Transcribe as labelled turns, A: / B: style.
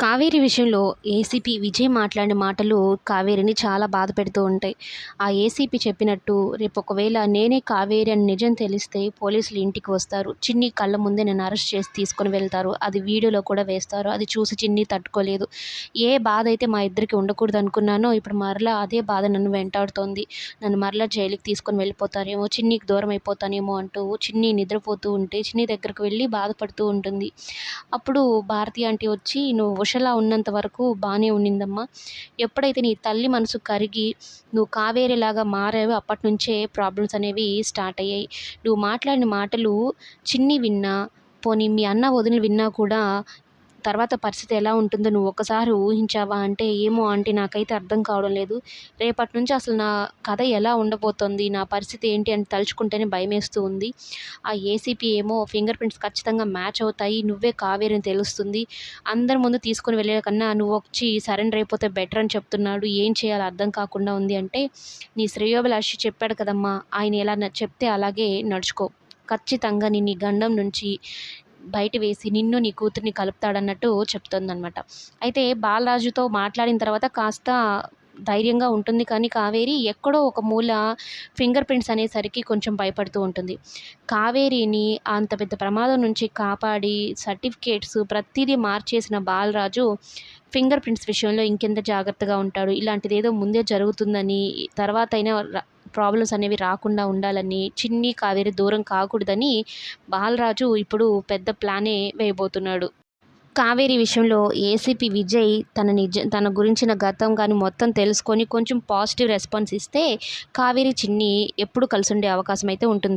A: కావేరి విషయంలో ఏసీపీ విజయ్ మాట్లాడిన మాటలు కావేరిని చాలా బాధ పెడుతూ ఉంటాయి. ఆ ఏసీపీ చెప్పినట్టు రేపు ఒకవేళ నేనే కావేరి అని నిజం తెలిస్తే పోలీసులు ఇంటికి వస్తారు. చిన్ని కళ్ళ ముందే నన్ను అరెస్ట్ చేసి తీసుకొని వెళ్తారు. అది వీడియోలో కూడా వేస్తారు. అది చూసి చిన్ని తట్టుకోలేదు. ఏ బాధ అయితే మా ఇద్దరికి ఉండకూడదు అనుకున్నానో ఇప్పుడు మరలా అదే బాధ నన్ను వెంటాడుతోంది. నన్ను మరలా జైలుకి తీసుకొని వెళ్ళిపోతారేమో చిన్నికి దూరం అయిపోతానేమో అంటూ చిన్ని నిద్రపోతూ ఉంటే చిన్ని దగ్గరకు వెళ్ళి బాధపడుతూ ఉంటుంది. అప్పుడు భారతి ఆంటీ వచ్చి నువ్వు ఉషలా ఉన్నంత వరకు బాగానే ఉన్నిందమ్మా. ఎప్పుడైతే నీ తల్లి మనసు కరిగి నువ్వు కావేరిలాగా మారావో అప్పటి నుంచే ప్రాబ్లమ్స్ అనేవి స్టార్ట్ అయ్యాయి. నువ్వు మాట్లాడిన మాటలు చిన్ని విన్నా పోనీ మీ అన్న వదిన విన్నా కూడా తర్వాత పరిస్థితి ఎలా ఉంటుందో నువ్వు ఒక్కసారి ఊహించావా? అంటే ఏమో ఆంటీ నాకైతే అర్థం కావడం లేదు. రేపటి నుంచి అసలు నా కథ ఎలా ఉండబోతోంది? నా పరిస్థితి ఏంటి అని తలుచుకుంటేనే భయమేస్తూ ఉంది. ఆ ఏసీపీ ఏమో ఫింగర్ ప్రింట్స్ ఖచ్చితంగా మ్యాచ్ అవుతాయి. నువ్వే కావేరి అని తెలుస్తుంది. అందరి ముందు తీసుకొని వెళ్ళే కన్నా నువ్వు వచ్చి సరెండర్ అయిపోతే బెటర్ అని చెప్తున్నాడు. ఏం చేయాలో అర్థం కాకుండా ఉంది అంటే నీ శ్రేయోభిలాషి చెప్పాడు కదమ్మా ఆయన ఎలా చెప్తే అలాగే నడుచుకో. ఖచ్చితంగా నేను నీ గండం నుంచి బయట వేసి నిన్ను నీ కూతుర్ని కలుపుతాడన్నట్టు చెప్తోందనమాట అయితే బాలరాజుతో మాట్లాడిన తర్వాత కాస్త ధైర్యంగా ఉంటుంది కానీ కావేరి ఎక్కడో ఒక మూల ఫింగర్ ప్రింట్స్ అనేసరికి కొంచెం భయపడుతూ ఉంటుంది. కావేరిని అంత పెద్ద ప్రమాదం నుంచి కాపాడి సర్టిఫికేట్స్ ప్రతిదీ మార్చేసిన బాలరాజు ఫింగర్ ప్రింట్స్ విషయంలో ఇంకెంత జాగ్రత్తగా ఉంటాడు? ఇలాంటిది ఏదో ముందే జరుగుతుందని తర్వాత అయినా ప్రాబ్లమ్స్ అనేవి రాకుండా ఉండాలని చిన్ని కావేరి దూరం కాకూడదని బాలరాజు ఇప్పుడు పెద్ద ప్లానే వేయబోతున్నాడు. కావేరి విషయంలో ఏసీపీ విజయ్ తన నిజ తన గురించిన గతం కానీ మొత్తం తెలుసుకొని కొంచెం పాజిటివ్ రెస్పాన్స్ ఇస్తే కావేరి చిన్ని ఎప్పుడు కలిసి ఉండే అవకాశం అయితే ఉంటుంది.